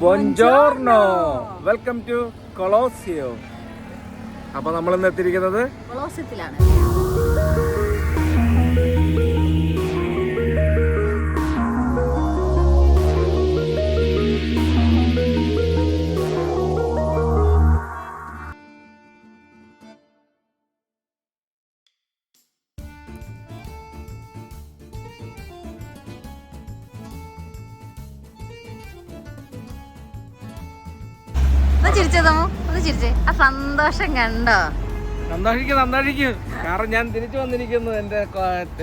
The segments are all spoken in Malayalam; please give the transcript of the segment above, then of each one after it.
ബൊഞ്ചോർണോ വെൽക്കം ടു കൊളോസിയോ അപ്പൊ നമ്മൾ ഇന്ന് എത്തിയിരിക്കുന്നത് കൊളോസ്യത്തിലാണ് സന്തോഷം കണ്ടോ? സന്തോഷിക്കും സന്തോഷിക്കും കാരണം ഞാൻ തിരിച്ചു വന്നിരിക്കുന്നു. എന്റെ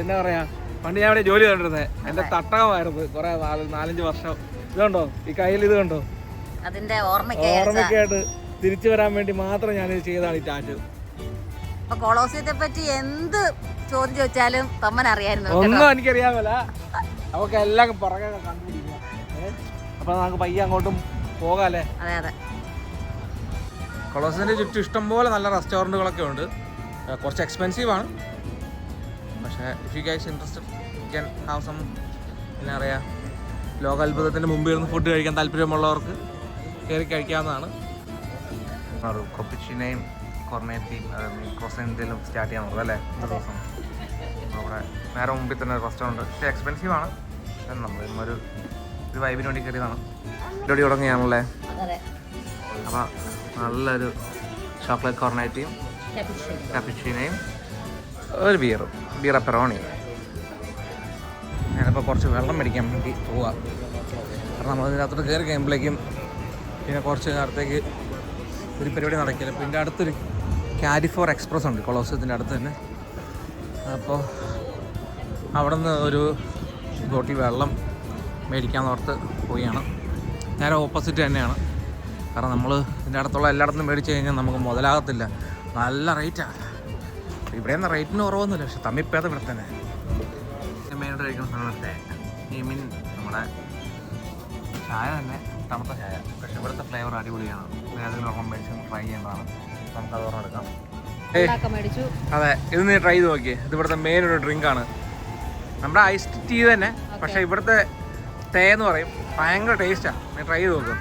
എന്താ പറയാ പണ്ട് ഞാൻ അവിടെ ജോലി കണ്ടിരുന്നത് എന്റെ തട്ടകമായിരുന്നു കുറെ നാല് നാലഞ്ച് വർഷം. ഇതുണ്ടോ? ഈ കയ്യിൽ ഇത് കണ്ടോ? അതിന്റെ ഓർമ്മക്കായിട്ട് ഓർമ്മയ്ക്കായിട്ട് തിരിച്ചു വരാൻ വേണ്ടി മാത്രം ഞാൻ ഇത് ചെയ്താണ് ഈ ടാറ്റ്. അപ്പൊ കൊളോസിയത്തെ പറ്റി എന്ത് ചോദ്യം ചോദിച്ചാലും തമ്മൻ അറിയായിരുന്നു ഒന്നും എനിക്കറിയാമല്ല. അവക്കെല്ലാം എല്ലാം പുറകെ കണ്ടുപിടിക്കാം. അപ്പൊ നമുക്ക് പയ്യെ അങ്ങോട്ടും പോകാല്ലേ അതെ അതെ. കൊളോസിന്റെ ചുറ്റും ഇഷ്ടംപോലെ നല്ല റെസ്റ്റോറന്റുകളൊക്കെ ഉണ്ട്. കുറച്ച് എക്സ്പെൻസീവ് ആണ്. പക്ഷേ if you guys interested you can have some എന്നാ പറയുക ലോകാത്ഭുതത്തിന്റെ മുമ്പിൽ നിന്ന് ഫുഡ് കഴിക്കാൻ താല്പര്യമുള്ളവർക്ക് കയറി കഴിക്കാവുന്നതാണ്. കൊപ്പിച്ചിനെയും കൊർണേറ്റിയും ക്രോസെന്തെങ്കിലും സ്റ്റാർട്ട് ചെയ്യാൻ നോക്കുക അല്ലേ? ദിവസം. അവിടെ നേരെ മുമ്പിൽ തന്നെ ഒരു റെസ്റ്റോറന്റ് പക്ഷേ എക്സ്പെൻസീവ് ആണ്. എന്നാലും നമ്മൾ ഒരു ഒരു വൈബിന് വേണ്ടി കയറിയതാണ്. ഇതോടെ തുടങ്ങിയാണല്ലേ അതെ. അപ്പോൾ നല്ലൊരു ചോക്ലേറ്റ് കോർണേറ്റിയും കപ്പിച്ചീനയും ഒരു ബിയറും ബിയർ പെറോണിയും ഞാനിപ്പോൾ കുറച്ച് വെള്ളം മേടിക്കാൻ വേണ്ടി പോവാം. കാരണം നമ്മൾ ഇതിനകത്തോട്ട് കയറി കഴിയുമ്പോഴേക്കും പിന്നെ കുറച്ച് നേരത്തേക്ക് ഒരു പരിപാടി നടക്കില്ല. അപ്പോൾ ഇതിന്റെ അടുത്തൊരു കാരിഫോർ എക്സ്പ്രസ് ഉണ്ട് കൊളോസത്തിന്റെ അടുത്ത് തന്നെ. അപ്പോൾ അവിടെ നിന്ന് ഒരു ബോട്ടിൽ വെള്ളം മേടിക്കാൻ ഓർത്ത് പോവുകയാണ്. നേരെ ഓപ്പോസിറ്റ് തന്നെയാണ്. കാരണം നമ്മൾ ഇതിന്റെ അടുത്തുള്ള എല്ലായിടത്തും മേടിച്ച് കഴിഞ്ഞാൽ നമുക്ക് മുതലാകത്തില്ല. നല്ല റേറ്റാണ് ഇവിടെ നിന്ന് റേറ്റിന് കുറവൊന്നുമില്ല. പക്ഷെ തമ്മിപ്പേത ഇവിടെ തന്നെ. മെയിനായിട്ട് കഴിക്കുന്ന സാധനം തേൻ ഈ മീൻ നമ്മുടെ ചായ തന്നെ തണുത്ത ചായ. പക്ഷെ ഇവിടുത്തെ ഫ്ലേവർ അടിപൊളിയാണ്. ഏതെങ്കിലും മേടിച്ച് ട്രൈ ചെയ്യുന്നതാണ് നമുക്ക് അത് എടുക്കാം. അതെ ഇത് നീ ട്രൈ ചെയ്ത് നോക്കിയേ. ഇത് ഇവിടുത്തെ മെയിൻ ഒരു ഡ്രിങ്ക് ആണ്. നമ്മുടെ ഐസ് ടീ തന്നെ. പക്ഷെ ഇവിടുത്തെ തേ എന്ന് പറയും. ഭയങ്കര ടേസ്റ്റാണ് നീ ട്രൈ ചെയ്ത് നോക്കും.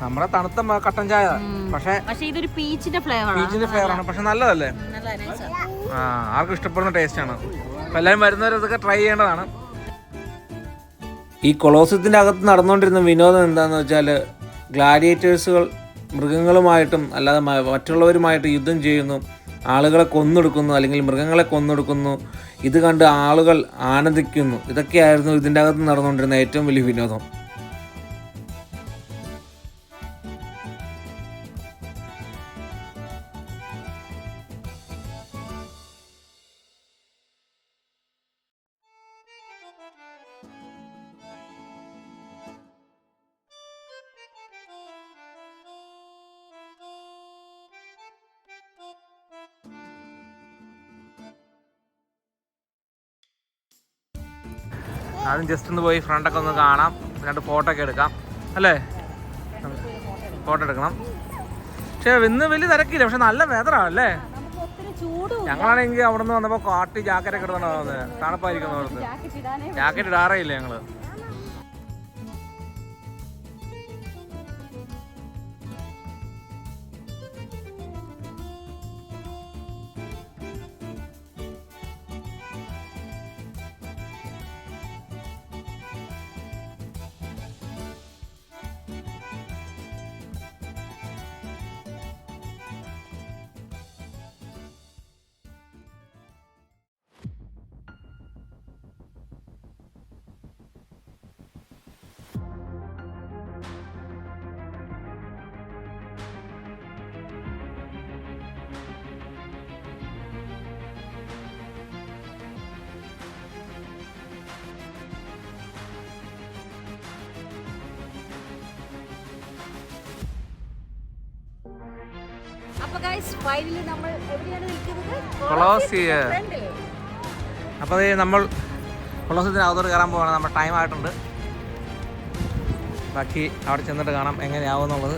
നമ്മുടെ തണുത്ത കട്ടൻ ചായ. പക്ഷേ പക്ഷെ ഇതൊരു പീച്ചിന്റെ ഫ്ലേവർ പീച്ചിന്റെ ഫ്ലേവർ ആണ്. പക്ഷെ നല്ലതല്ലേ? ആ ആർക്കും ഇഷ്ടപ്പെടുന്ന ടേസ്റ്റ് ആണ്. അപ്പൊ എല്ലാവരും വരുന്നവരൊക്കെ ട്രൈ ചെയ്യേണ്ടതാണ്. ഈ കൊളോസത്തിന്റെ അകത്ത് നടന്നുകൊണ്ടിരുന്ന വിനോദം എന്താന്ന് വെച്ചാൽ ഗ്ലാഡിയേറ്റേഴ്സുകൾ മൃഗങ്ങളുമായിട്ടും അല്ലാതെ മറ്റുള്ളവരുമായിട്ട് യുദ്ധം ചെയ്യുന്നു. ആളുകളെ കൊന്നൊടുക്കുന്നു അല്ലെങ്കിൽ മൃഗങ്ങളെ കൊന്നൊടുക്കുന്നു. ഇത് കണ്ട് ആളുകൾ ആനന്ദിക്കുന്നു. ഇതൊക്കെയായിരുന്നു ഇതിന്റെ അകത്ത് നടന്നുകൊണ്ടിരുന്ന ഏറ്റവും വലിയ വിനോദം. ആദ്യം ജസ്റ്റ് ഒന്ന് പോയി ഫ്രണ്ടൊക്കെ ഒന്ന് കാണാം. രണ്ട് ഫോട്ടോ ഒക്കെ എടുക്കാം. അല്ലേ? ഫോട്ടോ എടുക്കണം. പക്ഷേ ഇന്ന് വലിയ തിരക്കില്ല പക്ഷെ നല്ല വെതറാണ് അല്ലേ? ഞങ്ങളാണെങ്കിൽ അവിടെ നിന്ന് വന്നപ്പോൾ കാട്ടി ജാക്കറ്റ് ഒക്കെ തണുപ്പായിരിക്കും ജാക്കറ്റ് ഇടാറേ ഇല്ല ഞങ്ങൾ. അപ്പൊ ഗൈസ് ഫൈനലി നമ്മൾ എവിടെയാണ് നിൽക്കുന്നത്? കൊളോസിയ. അപ്പോൾ നമ്മൾ കൊളോസത്തിന് അകത്തോട്ട് കയറാൻ പോവാണ്. നമ്മൾ ടൈം ആയിട്ടുണ്ട്. ബാക്കി അവിടെ ചെന്നിട്ട് കാണാം എങ്ങനെയാവും എന്നുള്ളത്.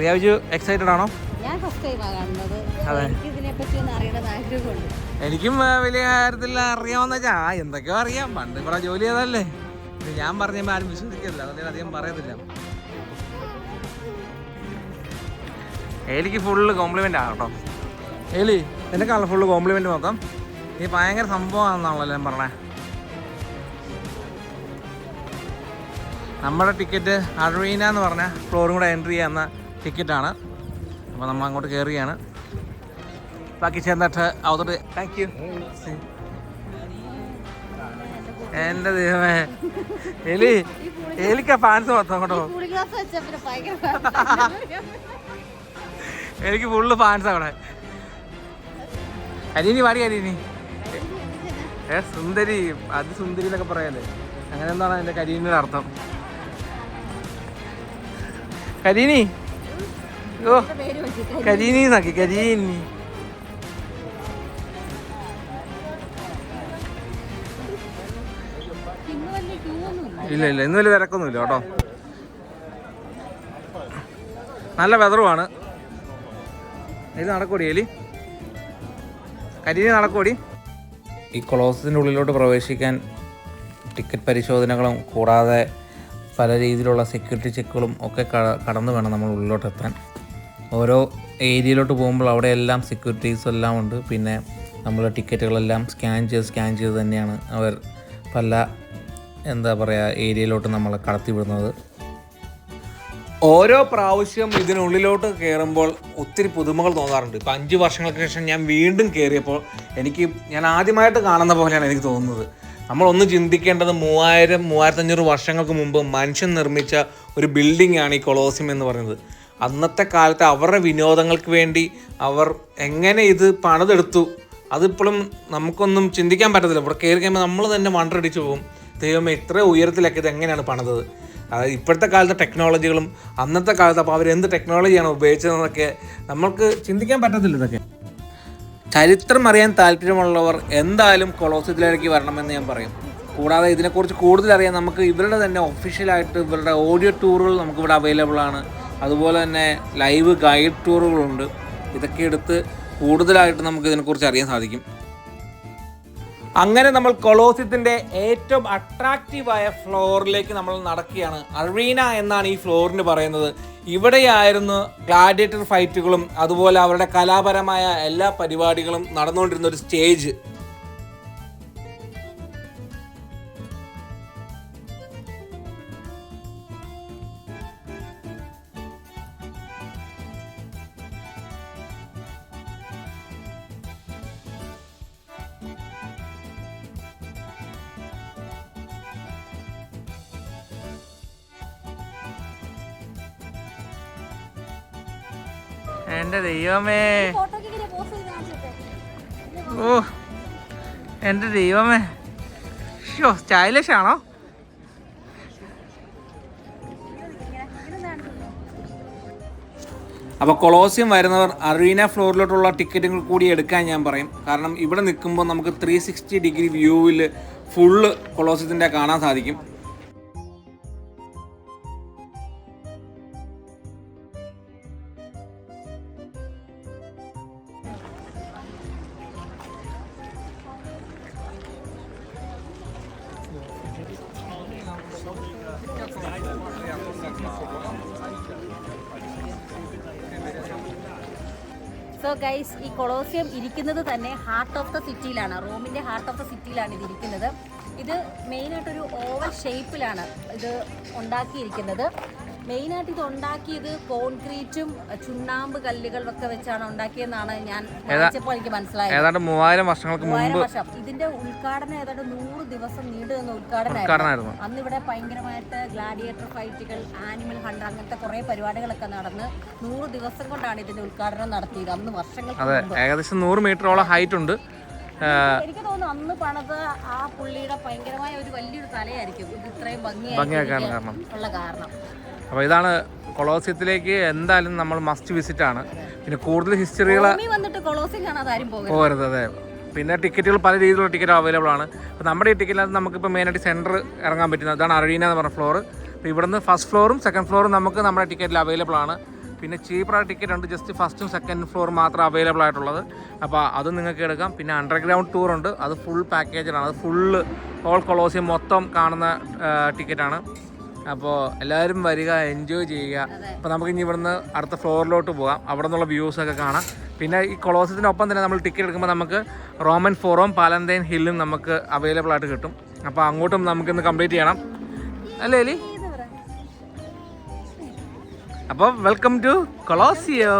റിയാവിജു എക്സൈറ്റഡ് ആണോ? ഞാൻ ഫസ്റ്റ് ടൈമാണ് കാണുന്നത്. അതെ. എനിക്ക് ഇതിനെ പറ്റി ഒന്ന് അറിയണമെന്ന് ആഗ്രഹമുണ്ട് എനിക്കും വലിയ കാര്യത്തിൽ അറിയാമെന്ന് വെച്ചാൽ ആ എന്തൊക്കെയോ അറിയാം. പണ്ട് ഇവിടെ ജോലി ചെയ്തതല്ലേ. ഞാൻ പറഞ്ഞപ്പോൾ ആരും വിശ്വസിക്കില്ല അതുകൊണ്ട് അധികം പറയത്തില്ല. ഏലിക്ക് ഫുള്ള് കോംപ്ലിമെന്റ് ആണ് കേട്ടോ. ഏലി നിനക്കാണല്ലോ ഫുള്ള് കോംപ്ലിമെന്റ് നോക്കാം. നീ ഭയങ്കര സംഭവമാണെന്നാണല്ലോ ഞാൻ പറഞ്ഞേ. നമ്മുടെ ടിക്കറ്റ് അഡ്രീന എന്ന് പറഞ്ഞ ഫ്ലോറും കൂടെ എൻട്രി ചെയ്യുന്ന ടിക്കറ്റാണ് അപ്പോൾ നമ്മൾ അങ്ങോട്ട് കയറുകയാണ് ബാക്കി ചെന്നിട്ട് അവതോട്ട് താങ്ക് യു എന്റെ ദൈവമേ. എലി എലിക്കാ ഫാൻസ് മൊത്തം കേട്ടോ എനിക്ക് ഫുള്ള് ഫാൻസ് അവിടെ. അരിനി പാടി അരിനി ഏ സുന്ദരി അത് സുന്ദരി എന്നൊക്കെ പറയാല്ലേ? അങ്ങനെ എന്താണ് എന്റെ കരീനിയുടെ അർത്ഥം? കരീനി? ഓ കരീനി നോക്കി കരീനി. ഇല്ല ഇല്ല ഇന്ന് വലിയ തിരക്കൊന്നുമില്ല കേട്ടോ. നല്ല വെതറുമാണ് ഇത് നടക്കൂടി എലി? കരീനി നടക്കൂടി? ഈ കൊളോസത്തിന്റെ ഉള്ളിലോട്ട് പ്രവേശിക്കാൻ ടിക്കറ്റ് പരിശോധനകളും കൂടാതെ പല രീതിയിലുള്ള സെക്യൂരിറ്റി ചെക്കുകളും ഒക്കെ കടന്നു വേണം നമ്മൾ ഉള്ളിലോട്ട് എത്താൻ. ഓരോ ഏരിയയിലോട്ട് പോകുമ്പോൾ അവിടെ എല്ലാം സെക്യൂരിറ്റീസ് എല്ലാം ഉണ്ട്. പിന്നെ നമ്മൾ ടിക്കറ്റുകളെല്ലാം സ്കാൻ ചെയ്ത് സ്കാൻ ചെയ്ത് തന്നെയാണ് അവർ പല എന്താ പറയുക ഏരിയയിലോട്ട് നമ്മളെ കടത്തി വിടുന്നത് ഓരോ പ്രാവശ്യം ഇതിനുള്ളിലോട്ട് കയറുമ്പോൾ ഒത്തിരി പുതുമകൾ തോന്നാറുണ്ട്. ഇപ്പം അഞ്ച് വർഷങ്ങൾക്ക് ശേഷം ഞാൻ വീണ്ടും കയറിയപ്പോൾ എനിക്ക് ഞാൻ ആദ്യമായിട്ട് കാണുന്ന പോലെയാണ് എനിക്ക് തോന്നുന്നത്. നമ്മൾ ഒന്ന് ചിന്തിക്കേണ്ടത് മൂവായിരം മൂവായിരത്തഞ്ഞൂറ് വർഷങ്ങൾക്ക് മുമ്പ് മനുഷ്യൻ നിർമ്മിച്ച ഒരു ബിൽഡിംഗ് ആണ് ഈ കൊളോസിയം എന്ന് പറയുന്നത്. അന്നത്തെ കാലത്ത് അവരുടെ വിനോദങ്ങൾക്ക് വേണ്ടി അവർ എങ്ങനെ ഇത് പണിതെടുത്തു അതിപ്പോഴും നമുക്കൊന്നും ചിന്തിക്കാൻ പറ്റത്തില്ല. ഇവിടെ കയറി കഴിയുമ്പോൾ നമ്മൾ തന്നെ വണ്ടടിച്ചു പോകും. ദൈവമേ ഇത്ര ഉയരത്തിലൊക്കെ ഇത് എങ്ങനെയാണ് പണിതത്? അതായത് ഇപ്പോഴത്തെ കാലത്തെ ടെക്നോളജികളും അന്നത്തെ കാലത്ത് അപ്പോൾ അവരെന്ത് ടെക്നോളജിയാണ് ഉപയോഗിച്ചതെന്നൊക്കെ നമ്മൾക്ക് ചിന്തിക്കാൻ പറ്റത്തില്ല ഇതൊക്കെ. ചരിത്രം അറിയാൻ താല്പര്യമുള്ളവർ എന്തായാലും കൊളോസത്തിലേക്ക് വരണമെന്ന് ഞാൻ പറയും. കൂടാതെ ഇതിനെക്കുറിച്ച് കൂടുതൽ അറിയാൻ നമുക്ക് ഇവരുടെ തന്നെ ഒഫീഷ്യലായിട്ട് ഇവരുടെ ഓഡിയോ ടൂറുകൾ നമുക്കിവിടെ അവൈലബിൾ ആണ്. അതുപോലെ തന്നെ ലൈവ് ഗൈഡ് ടൂറുകളുണ്ട് ഇതൊക്കെ എടുത്ത് കൂടുതലായിട്ട് നമുക്ക് ഇതിനെക്കുറിച്ച് അറിയാൻ സാധിക്കും. അങ്ങനെ നമ്മൾ കൊളോസിയത്തിന്റെ ഏറ്റവും അട്രാക്റ്റീവായ ഫ്ലോറിലേക്ക് നമ്മൾ നടക്കുകയാണ്. അറീന എന്നാണ് ഈ ഫ്ലോറിന് പറയുന്നത്. ഇവിടെയായിരുന്നു ഗ്ലാഡിയേറ്റർ ഫൈറ്റുകളും അതുപോലെ അവരുടെ കലാപരമായ എല്ലാ പരിപാടികളും നടന്നുകൊണ്ടിരുന്ന ഒരു സ്റ്റേജ് എന്റെ ദൈവമേ. ഓ എന്റെ ദൈവമേ. ഷോ സ്റ്റൈലിഷ് ആണോ അപ്പോൾ കൊളോസിയം വരുന്നവർ അറീന ഫ്ലോറിലോട്ടുള്ള ടിക്കറ്റുകൾ കൂടി എടുക്കാൻ ഞാൻ പറയും. കാരണം ഇവിടെ നിൽക്കുമ്പോൾ നമുക്ക് ത്രീ സിക്സ്റ്റി ഡിഗ്രി വ്യൂവിൽ ഫുള്ള് കൊളോസിയത്തിന്റെ കാണാൻ സാധിക്കും. സോ ഗൈസ് ഈ കൊളോസിയം ഇരിക്കുന്നത് തന്നെ ഹാർട്ട് ഓഫ് ദ സിറ്റിയിലാണ് റോമിന്റെ ഹാർട്ട് ഓഫ് ദ സിറ്റിയിലാണ് ഇത് ഇരിക്കുന്നത്. ഇത് മെയിനായിട്ടൊരു ഓവൽ ഷേപ്പിലാണ് ഇത് ഉണ്ടാക്കിയിരിക്കുന്നത്. മെയിനായിട്ട് ഇത് ഉണ്ടാക്കിയത് കോൺക്രീറ്റും ചുണ്ണാമ്പ് കല്ലുകളും ഒക്കെ വെച്ചാണ് ഉണ്ടാക്കിയെന്നാണ് ഞാൻ വായിച്ചപ്പോൾ എനിക്ക് മനസ്സിലായത്. ഏതാണ്ട് മൂവായിരം വർഷങ്ങൾക്ക് മുമ്പ് വർഷം. ഇതിന്റെ ഉദ്ഘാടനം ഏതാണ്ട് നൂറ് ദിവസം നീണ്ടു നിന്ന ഉദ്ഘാടനമായിരുന്നു. അന്ന് ഇവിടെ ഭയങ്കരമായിട്ട് ഗ്ലാഡിയേറ്റർ ഫൈറ്റുകൾ ആനിമൽ ഹണ്ട് അങ്ങനത്തെ കുറെ പരിപാടികളൊക്കെ നടന്ന് നൂറ് ദിവസം കൊണ്ടാണ് ഇതിന്റെ ഉദ്ഘാടനം നടത്തിയത്. അന്ന് വർഷങ്ങൾക്ക് അതെ ഏകദേശം നൂറ് മീറ്ററോളം ഹൈറ്റ് ഉണ്ട്. എനിക്ക് തോന്നുന്നു അന്ന് പണത് ആ പുള്ളിയുടെ ഭയങ്കരമായ ഒരു വലിയൊരു തലയായിരിക്കും. ഇത് ഇത്രയും ഭംഗിയാക്കാൻ ഉള്ള കാരണം. അപ്പോൾ ഇതാണ് കൊളോസിയത്തിലേക്ക് എന്തായാലും നമ്മൾ മസ്റ്റ് വിസിറ്റ് ആണ്. പിന്നെ കൂടുതൽ ഹിസ്റ്ററികൾ പോകരുത്. അതെ. പിന്നെ ടിക്കറ്റുകൾ പല രീതിയിലുള്ള ടിക്കറ്റ് അവൈലബിൾ ആണ്. അപ്പോൾ നമ്മുടെ ഈ ടിക്കറ്റിനകത്ത് നമുക്കിപ്പോൾ മെയിനായിട്ട് സെന്റർ ഇറങ്ങാൻ പറ്റുന്നത്. അതാണ് അറീന എന്ന് പറഞ്ഞ ഫ്ലോർ അപ്പോൾ ഇവിടുന്ന് ഫസ്റ്റ് ഫ്ലോറും സെക്കൻഡ് ഫ്ലോറും നമുക്ക് നമ്മുടെ ടിക്കറ്റിൽ അവൈലബിൾ ആണ്. പിന്നെ ചീപ്പറായ ടിക്കറ്റ് ഉണ്ട്. ജസ്റ്റ് ഫസ്റ്റും സെക്കൻഡ് ഫ്ലോർ മാത്രം അവൈലബിൾ ആയിട്ടുള്ളത്. അപ്പോൾ അത് നിങ്ങൾക്ക് എടുക്കാം. പിന്നെ അണ്ടർഗ്രൗണ്ട് ടൂർ ഉണ്ട്. അത് ഫുൾ പാക്കേജാണ് അത് ഫുള്ള് ഓൾ കൊളോസിയം മൊത്തം കാണുന്ന ടിക്കറ്റാണ് അപ്പോൾ എല്ലാവരും വരിക എൻജോയ് ചെയ്യുക. അപ്പോൾ നമുക്ക് ഇനി ഇവിടുന്ന് അടുത്ത ഫ്ലോറിലോട്ട് പോകാം. അവിടെ നിന്നുള്ള വ്യൂസ് ഒക്കെ കാണാം. പിന്നെ ഈ കൊളോസത്തിനൊപ്പം തന്നെ നമ്മൾ ടിക്കറ്റ് എടുക്കുമ്പോൾ നമുക്ക് റോമൻ ഫോറവും പാലന്തൈൻ ഹില്ലും നമുക്ക് അവൈലബിൾ ആയിട്ട് കിട്ടും. അപ്പോൾ അങ്ങോട്ടും നമുക്കിന്ന് കംപ്ലീറ്റ് ചെയ്യണം. അല്ലേ എലി? അപ്പോൾ വെൽക്കം ടു കൊളോസിയോ.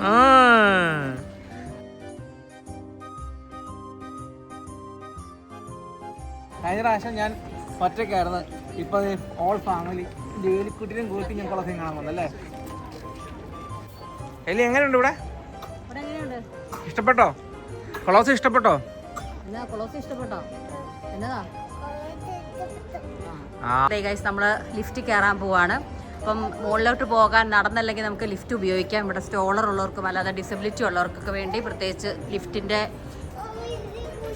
ആ. കഴിഞ്ഞ പ്രാവശ്യം ഞാൻ ഒറ്റയ്ക്കായിരുന്നു. ഇപ്പൊ ഓൾ ഫാമിലി ജോലിക്കുട്ടിനും കൂട്ടി ഞാൻ കുളത്തിൽ കാണാൻ വന്നല്ലേ? എലി എങ്ങനെയുണ്ട് ഇവിടെ? ഇവിടെ എങ്ങനെയുണ്ട്? ഇഷ്ടപ്പെട്ടോ? ക്ലോസ് ഇഷ്ടപ്പെട്ടോ? കൊളോസി നമ്മൾ ലിഫ്റ്റ് കയറാൻ പോവാണ്. അപ്പം മുകളിലോട്ട് പോകാൻ നടന്നല്ലെങ്കിൽ നമുക്ക് ലിഫ്റ്റ് ഉപയോഗിക്കാം. ഇവിടെ സ്റ്റോളർ ഉള്ളവർക്കും അല്ലാതെ ഡിസബിലിറ്റി ഉള്ളവർക്കൊക്കെ വേണ്ടി പ്രത്യേകിച്ച് ലിഫ്റ്റിന്റെ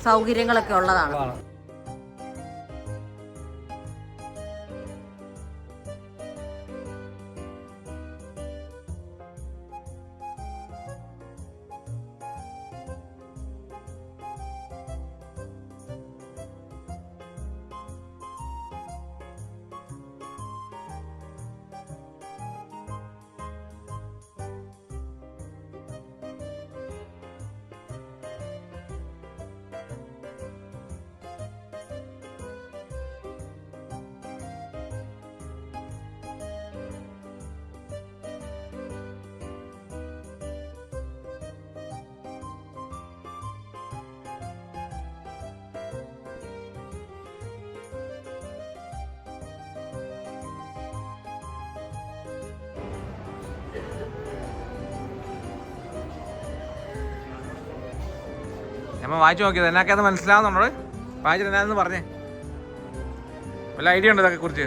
സൗകര്യങ്ങളൊക്കെ ഉള്ളതാണ്. ഞമ്മ വായിച്ചു നോക്കിയത്. എന്നൊക്കെ അത് മനസ്സിലാവുന്നുണ്ടോ വായിച്ചിട്ട് എന്നാന്ന് പറഞ്ഞേ. വല്ല ഐഡിയ ഉണ്ട് ഇതൊക്കെ കുറിച്ച്?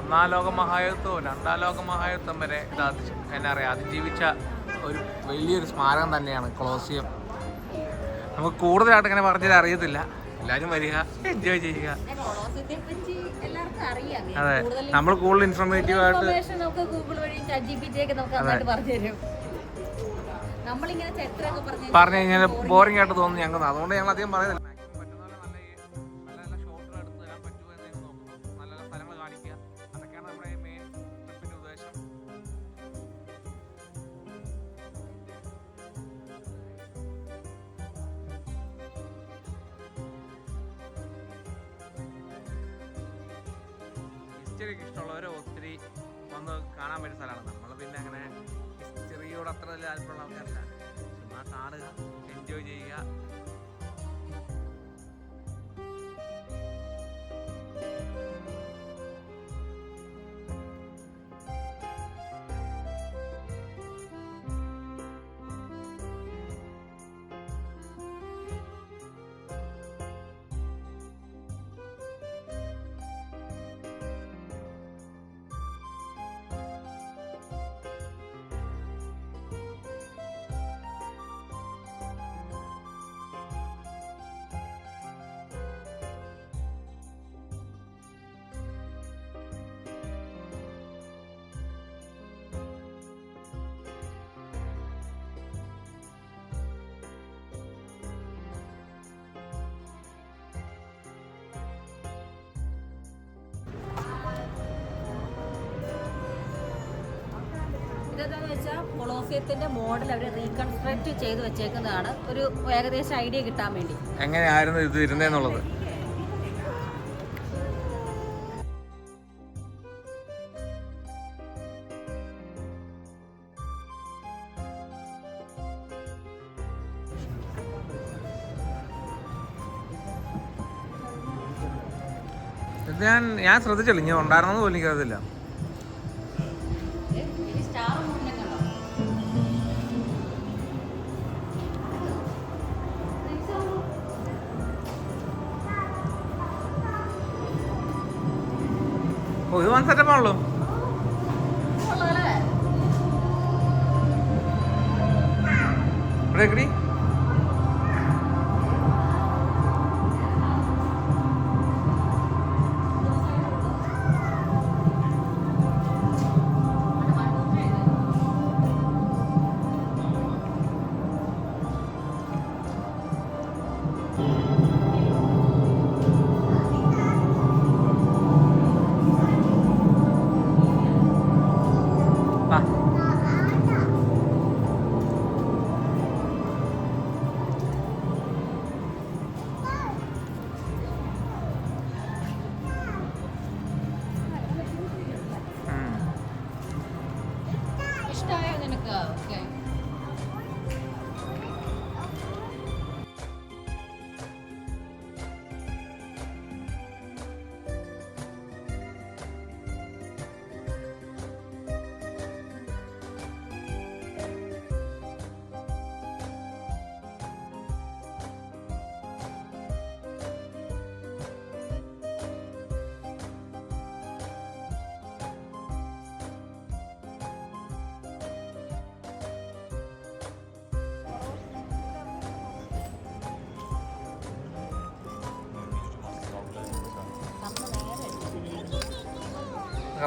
ഒന്നാം ലോക മഹായുദ്ധവും രണ്ടാം ലോക മഹായുദ്ധം വരെ ഇത് എന്നാ പറയുക അതിജീവിച്ച ഒരു വലിയൊരു സ്മാരകം തന്നെയാണ് കൊളോസിയം. നമുക്ക് കൂടുതലായിട്ട് ഇങ്ങനെ പറഞ്ഞത് അറിയത്തില്ല. എല്ലാവരും വരിക എൻജോയ് ചെയ്യുക. അതെ നമ്മൾ കൂടുതൽ ഇൻഫോർമേറ്റീവ് ആയിട്ട് പറഞ്ഞു കഴിഞ്ഞാൽ ബോറിംഗ് ആയിട്ട് തോന്നുന്നു ഞങ്ങൾ അതുകൊണ്ട് ഞങ്ങൾ അധികം പറയുന്നില്ല. ഇതെന്താന്ന് വെച്ചാൽ കൊളോസിയത്തിന്റെ മോഡൽ അവർ റീകൺസ്ട്രക്ട് ചെയ്ത് വെച്ചേക്കുന്നതാണ്. ഒരു ഏകദേശം ഐഡിയ കിട്ടാൻ വേണ്ടി. എങ്ങനെയായിരുന്നു ഇത് ഇരുന്നേന്നുള്ളത്? ഞാൻ ഞാൻ ശ്രദ്ധിച്ചില്ല. ഇനി ഉണ്ടായിരുന്നെന്ന് പോലും എനിക്കറിയത്തില്ല. ഇത് വൺ സെറ്റപ്പ് ആണല്ലോ കൊള്ളാല്ലേ? ഇവിടെ എക്കടി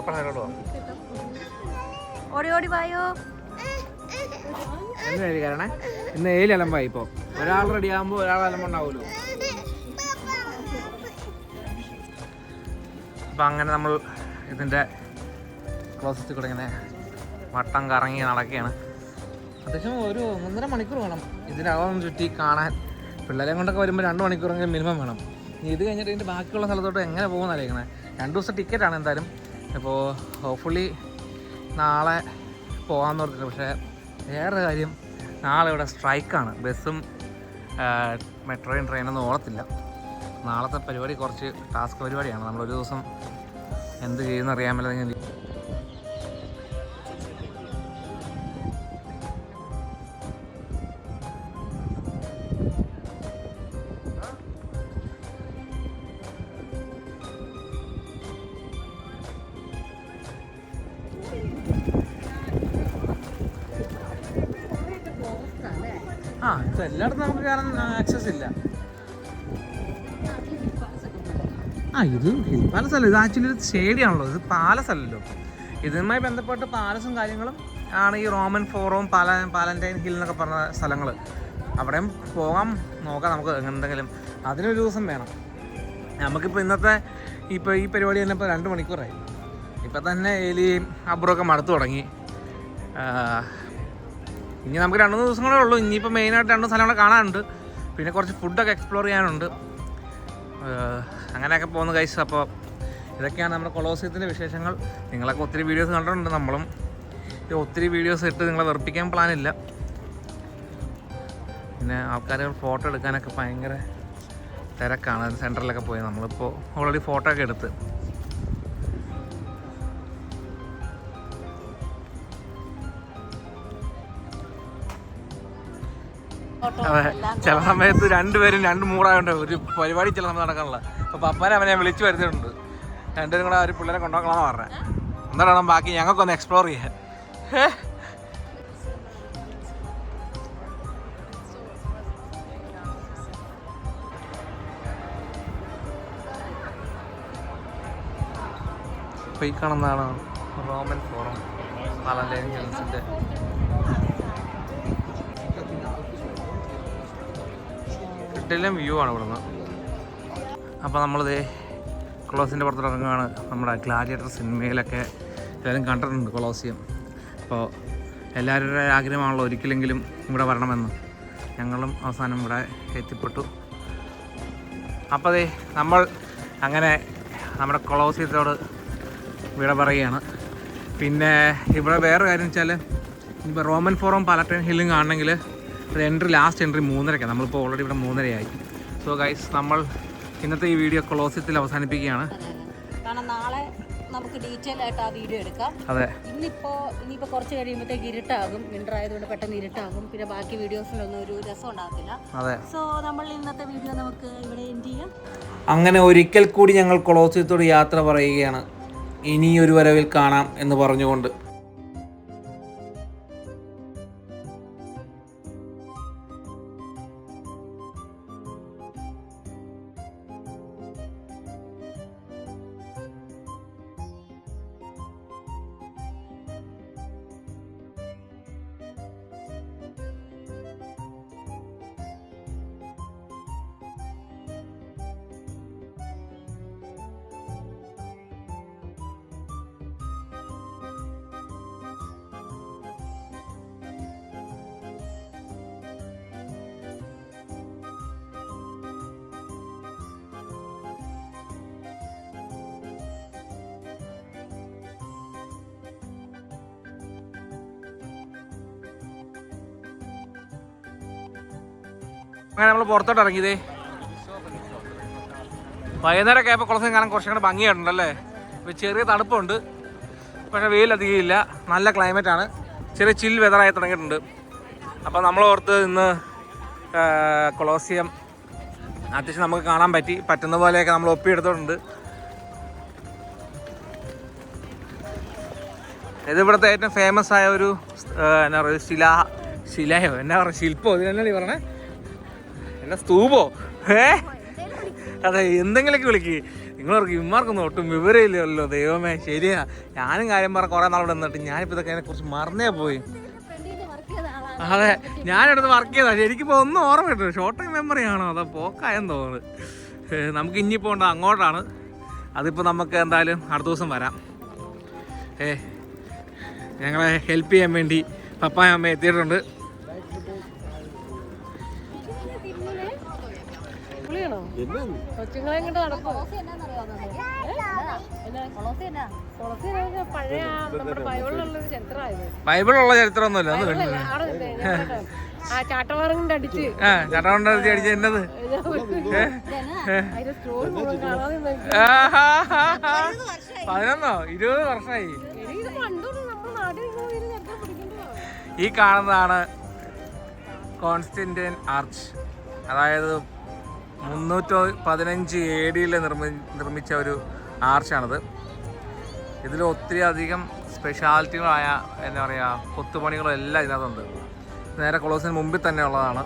പോവാം ഓടി ഓടി വായോ. എഴുതി കാരണേ ഇന്ന് ഏഴ് അലമ്പായി ഇപ്പോൾ ഒരാൾ റെഡി ആകുമ്പോൾ ഒരാൾ അലമ്പുണ്ടാവുമല്ലോ അപ്പം അങ്ങനെ നമ്മൾ ഇതിന്റെ ക്ലോസറ്റിൽ കൂടെ ഇങ്ങനെ വട്ടം കറങ്ങി നടക്കുകയാണ്. അത്യാവശ്യം ഒരു ഒന്നര മണിക്കൂർ വേണം ഇതിനകം ചുറ്റി കാണാൻ. പിള്ളേരെ കൊണ്ടൊക്കെ വരുമ്പോൾ രണ്ട് മണിക്കൂറെങ്കിലും മിനിമം വേണം. ഇനി ഇത് കഴിഞ്ഞിട്ട് ഇതിന്റെ ബാക്കിയുള്ള സ്ഥലത്തോട്ട് എങ്ങനെ പോകുന്ന അറിയിക്കണേ രണ്ട് ദിവസം ടിക്കറ്റാണ് എന്തായാലും. അപ്പോൾ ഹോപ്പ്ഫുള്ളി നാളെ പോകാമെന്ന് പറഞ്ഞിട്ട് പക്ഷേ വേറെ കാര്യം നാളെ ഇവിടെ സ്ട്രൈക്കാണ് ബസ്സും മെട്രോയും ട്രെയിനൊന്നും ഓടത്തില്ല. നാളത്തെ പരിപാടി കുറച്ച് ടാസ്ക് പരിപാടിയാണ്. നമ്മളൊരു ദിവസം എന്ത് ചെയ്യുമെന്ന് അറിയാൻ ആ ഇത് പാലസ് അല്ല ഇത് ആക്ച്വലി ഒരു സ്റ്റേഡിയാണല്ലോ ഇത് പാലസ് അല്ലല്ലോ. ഇതുമായി ബന്ധപ്പെട്ട് പാലസും കാര്യങ്ങളും ആണ് ഈ റോമൻ ഫോറവും പാല പാലന്റൈൻ ഹിൽ എന്നൊക്കെ പറഞ്ഞ സ്ഥലങ്ങൾ അവിടെയും പോകാം നോക്കാം നമുക്ക് എന്തെങ്കിലും അതിനൊരു ദിവസം വേണം. നമുക്കിപ്പോൾ ഇന്നത്തെ ഇപ്പോൾ ഈ പരിപാടി തന്നെ ഇപ്പോൾ രണ്ട് മണിക്കൂറായി. ഇപ്പം തന്നെ എലിയും അബ്രൊക്കെ മടുത്തു തുടങ്ങി. ഇനി നമുക്ക് രണ്ട് മൂന്ന് ദിവസങ്ങളേ ഉള്ളൂ. ഇനിയിപ്പോൾ മെയിനായിട്ട് രണ്ട് സ്ഥലങ്ങൾ കാണാനുണ്ട്. പിന്നെ കുറച്ച് ഫുഡൊക്കെ എക്സ്പ്ലോർ ചെയ്യാനുണ്ട്. അങ്ങനെയൊക്കെ പോകുന്ന കൈസ് അപ്പോൾ ഇതൊക്കെയാണ് നമ്മുടെ കൊളോസിയത്തിന്റെ വിശേഷങ്ങൾ. നിങ്ങളൊക്കെ ഒത്തിരി വീഡിയോസ് കണ്ടിട്ടുണ്ട്. നമ്മളും ഒത്തിരി വീഡിയോസ് ഇട്ട് നിങ്ങളെ വെറുപ്പിക്കാൻ പ്ലാനില്ല പിന്നെ ആൾക്കാരുകൾ ഫോട്ടോ എടുക്കാനൊക്കെ ഭയങ്കര തിരക്കാണ്. സെന്ററിലൊക്കെ പോയി നമ്മളിപ്പോൾ ഓൾറെഡി ഫോട്ടോ ഒക്കെ എടുത്ത്. ചില സമയത്ത് രണ്ടുപേരും രണ്ട് മൂടായോണ്ട് ഒരു പരിപാടി ചില സമയത്ത് നടക്കാനുള്ള. അപ്പൊ പപ്പാനെ അവനെ വിളിച്ചു വരുത്തിയിട്ടുണ്ട്. രണ്ടുപേരും കൂടെ ഒരു പിള്ളേരെ കൊണ്ടുപോകണമെന്ന് പറഞ്ഞത് എന്താണ് ബാക്കി ഞങ്ങൾക്കൊന്ന് എക്സ്പ്ലോർ ചെയ്യാൻ. ഹേ? അപ്പൊ ഈ കാണുന്നതാണ് റോമൻ ഫോറം. പാലലൈൻ ഹിൽസിന്റെ കിട്ടിലും വ്യൂ ആണ് ഇവിടുന്ന്. അപ്പോൾ നമ്മളിത് കൊളോസിന്റെ പുറത്തിറങ്ങുകയാണ്. നമ്മുടെ ഗ്ലാഡിയേറ്റർ സിനിമയിലൊക്കെ എല്ലാവരും കണ്ടിട്ടുണ്ട് കൊളോസിയം. അപ്പോൾ എല്ലാവരുടെ ആഗ്രഹമാണല്ലോ ഒരിക്കലെങ്കിലും ഇവിടെ വരണമെന്ന്. ഞങ്ങളും അവസാനം ഇവിടെ എത്തിപ്പെട്ടു. അപ്പോൾ അതെ നമ്മൾ അങ്ങനെ നമ്മുടെ കൊളോസിയത്തോട് വിട പറയുകയാണ്. പിന്നെ ഇവിടെ വേറെ കാര്യം വെച്ചാൽ ഇപ്പോൾ റോമൻ ഫോറം പാലറ്റൈൻ ഹില്ലും കാണണമെങ്കിൽ ഒരു എൻട്രി ലാസ്റ്റ് എൻട്രി മൂന്നരയ്ക്കാണ് നമ്മളിപ്പോൾ ഓൾറെഡി ഇവിടെ മൂന്നരയായി. സോ ഗൈസ് നമ്മൾ ഇന്നത്തെ ഈ വീഡിയോ ക്ലോസത്തിൽ അവസാനിപ്പിക്കുകയാണ്. കാരണം നാളെ നമുക്ക് ഡീറ്റെയിൽ ആയിട്ട് ആ വീഡിയോ എടുക്കാം. അതെ. ഇന്നിപ്പോ ഇനിയിപ്പോ കുറച്ച് കഴിയുമ്പോഴത്തേക്ക് ഇരുട്ടാകും. വിന്റർ ആയതുകൊണ്ട് പെട്ടെന്ന് ഇരുട്ടാകും. പിന്നെ ബാക്കി വീഡിയോസിലൊന്നും ഒരു രസം ഉണ്ടാകത്തില്ല. അതെ. സോ നമ്മൾ ഇന്നത്തെ വീഡിയോ നമുക്ക് ഇവിടെ എൻഡ് ചെയ്യാം. അങ്ങനെ ഒരിക്കൽ കൂടി ഞങ്ങൾ കൊളോസിയത്തോട് യാത്ര പറയുകയാണ്. ഇനിയൊരു വരവിൽ കാണാം എന്ന് പറഞ്ഞുകൊണ്ട്. അങ്ങനെ നമ്മൾ പുറത്തോട്ട് ഇറങ്ങിയതേ. വൈകുന്നേരമൊക്കെ ആയപ്പോൾ കുളസം കാലം കുറച്ചും കൂടെ ഭംഗിയായിട്ടുണ്ടല്ലേ? ഇപ്പോൾ ചെറിയ തണുപ്പുണ്ട്. പക്ഷേ വെയിലധികം ഇല്ല നല്ല ക്ലൈമറ്റ് ആണ്. ചെറിയ ചിൽ വെതറായി തുടങ്ങിയിട്ടുണ്ട്. അപ്പോൾ നമ്മൾ ഓർത്ത് ഇന്ന് കൊളോസിയം അത്യാവശ്യം നമുക്ക് കാണാൻ പറ്റി. പറ്റുന്ന പോലെയൊക്കെ നമ്മൾ ഒപ്പിയെടുത്തിട്ടുണ്ട്. ഇത് ഇവിടുത്തെ ഏറ്റവും ഫേമസ് ആയ ഒരു എന്താ പറയുക ശിലാ ശിലയോ? എന്നാ പറയുക തന്നെയാണ് പറയണേ പറഞ്ഞേ? എന്നാ സ്തൂപോ? ഏ? അതെ എന്തെങ്കിലുമൊക്കെ വിളിക്ക്. നിങ്ങളവർക്ക് ഇമ്മാർക്കൊന്നും ഒട്ടും വിവരമില്ലല്ലോ ദൈവമേ ശരിയാ. ഞാനും കാര്യം പറ കുറേ നാളോട് നിന്നിട്ട് ഞാനിപ്പോൾ ഇതൊക്കെ അതിനെക്കുറിച്ച് മറന്നേ പോയി. അതെ ഞാനെടുത്ത് വർക്ക് ചെയ്താ ശരിക്കും ഒന്നും ഓർമ്മ കിട്ടും ഷോർട്ട് ടൈം മെമ്മറി ആണോ? അതോ പോക്കായെന്ന് തോന്നുന്നത് നമുക്ക് ഇനിയിപ്പോൾ ഉണ്ട് അങ്ങോട്ടാണ്. അതിപ്പോൾ നമുക്ക് എന്തായാലും അടുത്ത ദിവസം വരാം. ഏ ഞങ്ങളെ ഹെൽപ്പ് ചെയ്യാൻ വേണ്ടി പപ്പായ അമ്മ എത്തിയിട്ടുണ്ട്. കൊച്ചുങ്ങളെ കൊണ്ട് നടക്കും. പഴയ നമ്മുടെ ചരിത്രമായത് ബൈബിളുള്ള ചരിത്രമൊന്നുമില്ല കണ്ടു. ഞാൻ പറയട്ടെ. ആ അടിച്ച്. ആ അടിച്ച് എന്നത്. പതിനൊന്നോ ഇരുപത് വർഷമായി. ഈ കാണുന്നതാണ് കോൺസ്റ്റന്റൈൻ ആർച്ച്. അതായത് മുന്നൂറ്റോ പതിനഞ്ച് എ ഡിയിൽ നിർമ്മി നിർമ്മിച്ച ഒരു ആർച്ചാണിത്. ഇതിൽ ഒത്തിരി അധികം സ്പെഷ്യാലിറ്റികളായ എന്താ പറയുക കൊത്തുപണികളും എല്ലാം ഇതിനകത്തുണ്ട്. നേരെ കൊളോസിന് മുമ്പിൽ തന്നെ ഉള്ളതാണ്.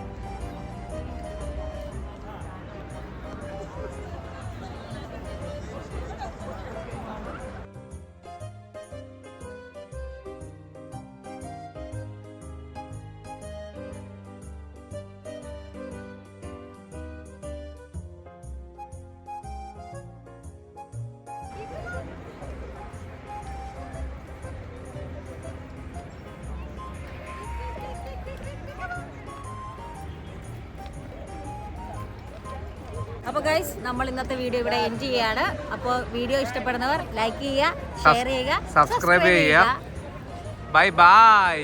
അപ്പോൾ ഗൈസ് നമ്മൾ ഇന്നത്തെ വീഡിയോ ഇവിടെ എൻഡ് ചെയ്യാണ്. അപ്പോൾ വീഡിയോ ഇഷ്ടപ്പെടുന്നവർ ലൈക്ക് ചെയ്യുക ഷെയർ ചെയ്യുക സബ്സ്ക്രൈബ് ചെയ്യുക. Bye bye